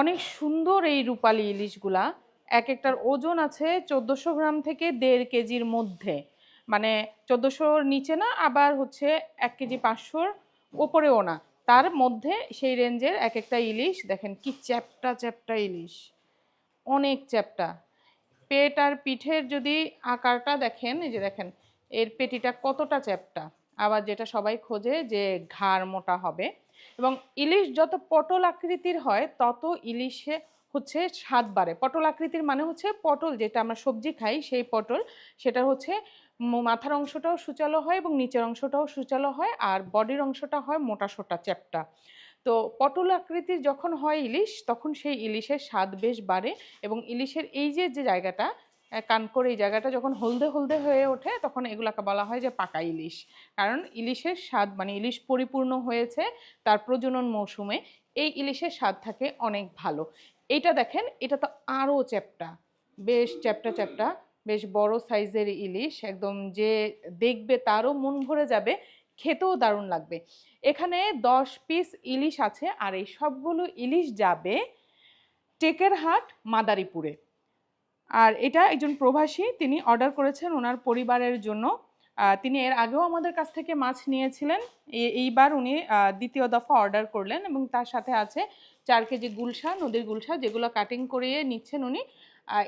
অনেক সুন্দর এই রূপালী ইলিশগুলা। এক একটার ওজন আছে চোদ্দোশো গ্রাম থেকে দেড় কেজির মধ্যে। মানে চোদ্দোশোর নিচে না, আবার হচ্ছে এক কেজি পাঁচশোর ওপরেও না। তার মধ্যে সেই রেঞ্জের এক একটা ইলিশ, দেখেন কি চ্যাপটা চ্যাপটা ইলিশ। অনেক চ্যাপটা। পেট আর পিঠের যদি আকারটা দেখেন, এই যে দেখেন, এর পেটিটা কতটা চ্যাপটা। আবার যেটা সবাই খোঁজে যে ঘাড় মোটা হবে। এবং ইলিশ যত পটল আকৃতির হয়, তত ইলিশে হচ্ছে স্বাদ বাড়ে। পটল আকৃতির মানে হচ্ছে পটল যেটা আমরা সবজি খাই, সেই পটল। সেটা হচ্ছে মাথার অংশটাও সুচালো হয় এবং নিচের অংশটাও সুচালো হয় আর বডির অংশটা হয় মোটা সোটা চ্যাপটা। তো পটল আকৃতির যখন হয় ইলিশ, তখন সেই ইলিশের স্বাদ বেশ বাড়ে এবং ইলিশের এই যে যে জায়গাটা কানকোর এই জায়গাটা যখন হলদে হলদে হয়ে ওঠে, তখন এগুলাকে বলা হয় যে পাকা ইলিশ। কারণ ইলিশের স্বাদ মানে ইলিশ পরিপূর্ণ হয়েছে তার প্রজনন মৌসুমে, এই ইলিশের স্বাদ থাকে অনেক ভালো। এইটা দেখেন, এটা তো আরও চ্যাপটা, বেশ চ্যাপটা চ্যাপটা, বেশ বড় সাইজের ইলিশ, একদম যে দেখবে তারও মন ভরে যাবে, খেতেও দারুণ লাগবে। এখানে দশ পিস ইলিশ আছে, আর এই সবগুলো ইলিশ যাবে টেকেরহাট, মাদারীপুরে। আর এটা একজন প্রবাসী, তিনি অর্ডার করেছেন ওনার পরিবারের জন্য। তিনি এর আগেও আমাদের কাছ থেকে মাছ নিয়েছিলেন। এইবার উনি দ্বিতীয় দফা অর্ডার করলেন এবং তার সাথে আছে চার কেজি গুলশা নদীর গুলশা যেগুলো কাটিং করিয়ে নিচ্ছেন উনি।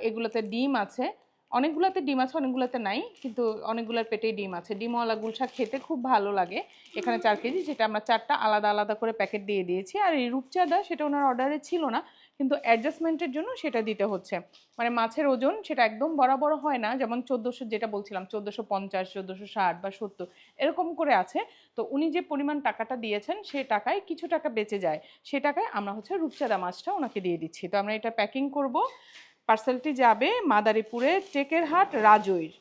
এগুলোতে ডিম আছে। অনেকগুলোতে ডিম আছে, অনেকগুলোতে নাই, কিন্তু অনেকগুলোর পেটেই ডিম আছে। ডিমওয়ালা গুলশা খেতে খুব ভালো লাগে। এখানে চার কেজি, যেটা আমরা চারটা আলাদা আলাদা করে প্যাকেট দিয়ে দিয়েছি। আর এই রূপচাঁদা, সেটা ওনার অর্ডারে ছিল না, কিন্তু অ্যাডজাস্টমেন্টের জন্য সেটা দিতে হচ্ছে। মানে মাছের ওজন সেটা একদম বরাবর হয় না, যেমন চোদ্দোশো, যেটা বলছিলাম, চোদ্দোশো পঞ্চাশ, চোদ্দোশো ষাট বা সত্তর, এরকম করে আছে। তো উনি যে পরিমাণ টাকাটা দিয়েছেন, সে টাকায় কিছু টাকা বেঁচে যায়। সে টাকায় আমরা হচ্ছে রূপচাঁদা মাছটা ওনাকে দিয়ে দিচ্ছি। তো আমরা এটা প্যাকিং করব। পার্সেলটি যাবে মাদারীপুরে টেকেরহাট রাজৈর।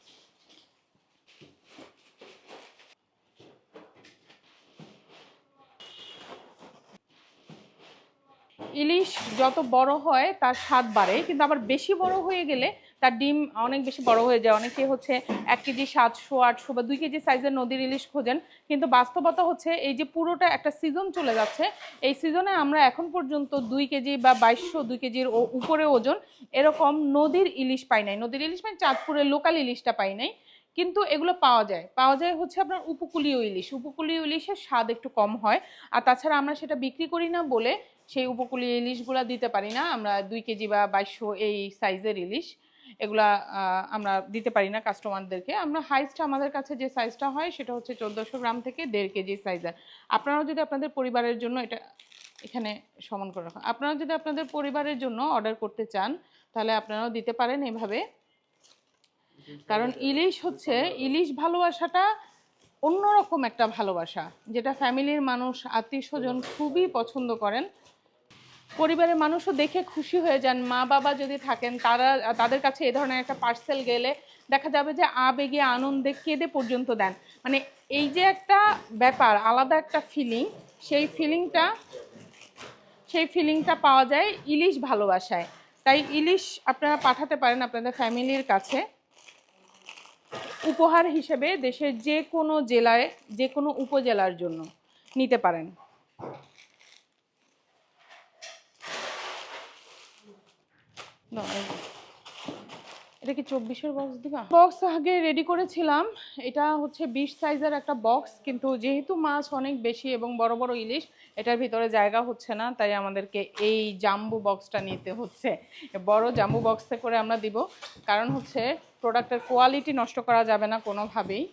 ইলিশ যত বড় হয় তার স্বাদ বাড়ে, কিন্তু আবার বেশি বড় হয়ে গেলে তার ডিম অনেক বেশি বড় হয়ে যায়। অনেকে হচ্ছে এক কেজি সাতশো, আটশো বা দুই কেজি সাইজের নদীর ইলিশ খোঁজেন। কিন্তু বাস্তবতা হচ্ছে এই যে পুরোটা একটা সিজন চলে যাচ্ছে, এই সিজনে আমরা এখন পর্যন্ত দুই কেজি বা বাইশশো, দুই কেজির উপরে ওজন এরকম নদীর ইলিশ পাই নাই। নদীর ইলিশ মানে চাঁদপুরের লোকাল ইলিশটা পাই নাই। কিন্তু এগুলো পাওয়া যায়। পাওয়া যায় হচ্ছে আপনার উপকূলীয় ইলিশ। উপকূলীয় ইলিশের স্বাদ একটু কম হয়। আর তাছাড়া আমরা সেটা বিক্রি করি না বলে সেই উপকূলীয় ইলিশগুলো দিতে পারি না। আমরা দুই কেজি বা বাইশশো এই সাইজের ইলিশ। এগুলা আমরা দিতে পারি না কাস্টমারদেরকে আমরা হাইস্ট আমাদের কাছে যে সাইজটা হয়, সেটা হচ্ছে চোদ্দোশো গ্রাম থেকে দেড় কেজি সাইজের আপনারাও যদি আপনাদের পরিবারের জন্য এটা এখানে সমান করে রাখুন। আপনারা যদি আপনাদের পরিবারের জন্য অর্ডার করতে চান, তাহলে আপনারাও দিতে পারেন এভাবে। কারণ ইলিশ হচ্ছে, ইলিশ ভালোবাসাটা অন্যরকম একটা ভালোবাসা, যেটা ফ্যামিলির মানুষ আত্মীয় স্বজন খুবই পছন্দ করেন। পরিবারের মানুষও দেখে খুশি হয়ে যান। মা বাবা যদি থাকেন, তারা, তাদের কাছে এ ধরনের একটা পার্সেল গেলে দেখা যাবে যে আবেগে, আনন্দে, কেঁদে পর্যন্ত দেন। মানে এই যে একটা ব্যাপার, আলাদা একটা ফিলিং সেই ফিলিংটা সেই ফিলিংটা পাওয়া যায় ইলিশ ভালোবাসায়। তাই ইলিশ আপনারা পাঠাতে পারেন আপনাদের ফ্যামিলির কাছে। উপহার হিসেবে দেশের যে কোনো জেলায়, যে কোনো উপজেলার জন্য নিতে পারেন। এটা কি চব্বিশের বক্স দিবা? বক্স আগে রেডি করেছিলাম। এটা হচ্ছে বিশ সাইজের একটা বক্স কিন্তু যেহেতু মাছ অনেক বেশি এবং বড় বড় ইলিশ, এটার ভিতরে জায়গা হচ্ছে না, তাই আমাদেরকে এই জাম্বু বক্সটা নিতে হচ্ছে। বড় জাম্বু বক্সে করে আমরা দিব, কারণ হচ্ছে প্রোডাক্টের কোয়ালিটি নষ্ট করা যাবে না কোনোভাবেই।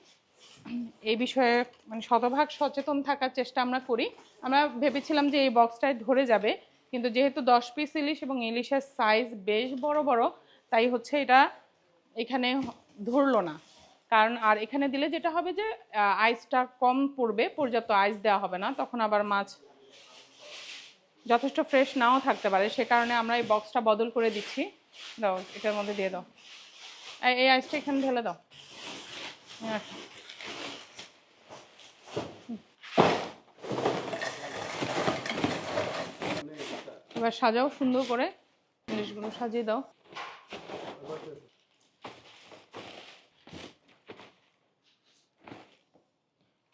এই বিষয়ে মানে শতভাগ সচেতন থাকার চেষ্টা আমরা করি। আমরা ভেবেছিলাম যে এই বক্সটায় ধরে যাবে কিন্তু যেহেতু দশ পিস ইলিশ এবং ইলিশের সাইজ বেশ বড় বড়, তাই হচ্ছে এটা এখানে ধরলো না। কারণ আর এখানে দিলে যেটা হবে যে আইসটা কম পড়বে, পর্যাপ্ত আইস দেওয়া হবে না, তখন আবার মাছ যথেষ্ট ফ্রেশ নাও থাকতে পারে। সে কারণে আমরা এই বক্সটা বদল করে দিচ্ছি। দাও, এটার মধ্যে দিয়ে দাও। এই- আইসটা এখানে ঢেলে দাও। নিয়ে এবার সাজাও সুন্দর করে। জিনিসগুলো সাজিয়ে দাও।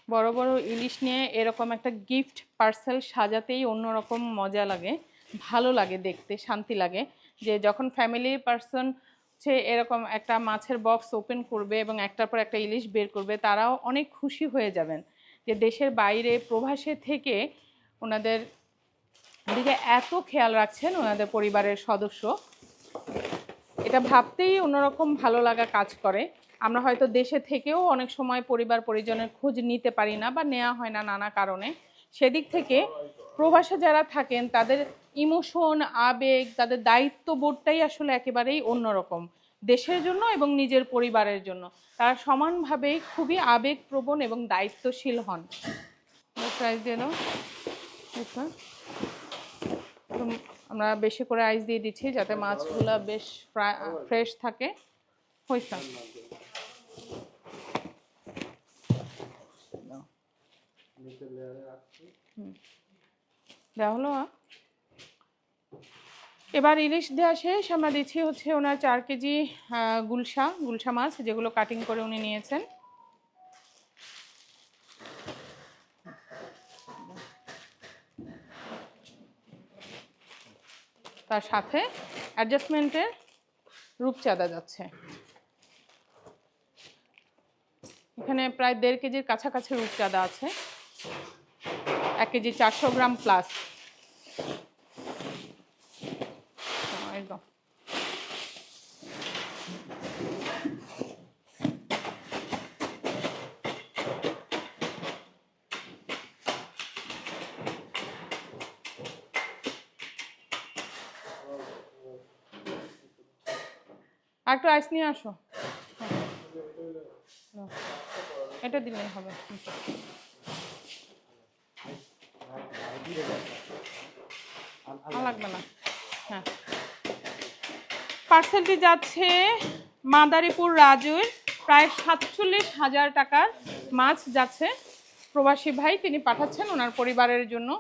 বড় বড় ইলিশ নিয়ে এরকম একটা গিফট পার্সেল সাজাতেই অন্যরকম মজা লাগে, ভালো লাগে দেখতে, শান্তি লাগে। যে যখন ফ্যামিলি পার্সন হচ্ছে এরকম একটা মাছের বক্স ওপেন করবে এবং একটার পর একটা ইলিশ বের করবে, তারাও অনেক খুশি হয়ে যাবেন। যে দেশের বাইরে, প্রবাসে থেকে ওনাদের দিকে এত খেয়াল রাখছেন ওনাদের পরিবারের সদস্য। এটা ভাবতেই অন্যরকম ভালো লাগা কাজ করে। আমরা হয়তো দেশে থেকেও অনেক সময় পরিবার পরিজনের খোঁজ নিতে পারি না বা নেওয়া হয় না নানা কারণে। সেদিক থেকে প্রবাসে যারা থাকেন, তাদের ইমোশন, আবেগ, তাদের দায়িত্ববোধটাই আসলে একেবারেই অন্যরকম। দেশের জন্য এবং নিজের পরিবারের জন্য। তারা সমানভাবে খুবই আবেগপ্রবণ এবং দায়িত্বশীল হন। আচ্ছা তো আমরা বেশি করে আইস দিয়ে দিচ্ছি যাতে মাছগুলো বেশ ফ্রেশ থাকে। হয়েছে। এবার ইলিশ দেওয়া শেষ। আমরা দিচ্ছি হচ্ছে ওনার চার কেজি গুলশা গুলশা মাছ, যেগুলো কাটিং করে উনি নিয়েছেন। তার সাথে অ্যাডজাস্টমেন্টের রূপচাঁদা যাচ্ছে। এখানে প্রায় দেড় কেজির কাছাকাছি রূপচাঁদা আছে। এক কেজি চারশো গ্রাম প্লাস একদম একটু আইস নিয়ে আসো। হ্যাঁ। এটা দিলেই হবে। লাগবে না। হ্যাঁ। পার্সেলটি যাচ্ছে মাদারীপুর রাজুর। প্রায় সাতচল্লিশ হাজার টাকার মাছ যাচ্ছে। প্রবাসী ভাই তিনি পাঠাচ্ছেন ওনার পরিবারের জন্য।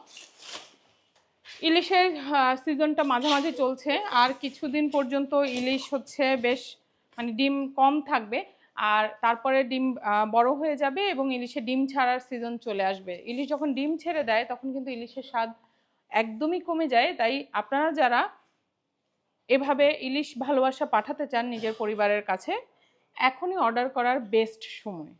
ইলিশের সিজনটা মাঝামাঝি চলছে। আর কিছুদিন পর্যন্ত ইলিশ হচ্ছে বেশ মানে ডিম কম থাকবে। আর তারপরে ডিম বড় হয়ে যাবে এবং ইলিশে ডিম ছাড়ার সিজন চলে আসবে। ইলিশ যখন ডিম ছেড়ে দেয়, তখন কিন্তু ইলিশের স্বাদ একদমই কমে যায়। তাই আপনারা যারা এভাবে ইলিশ ভালোবাসা পাঠাতে চান নিজের পরিবারের কাছে, এখনই অর্ডার করার বেস্ট সময়।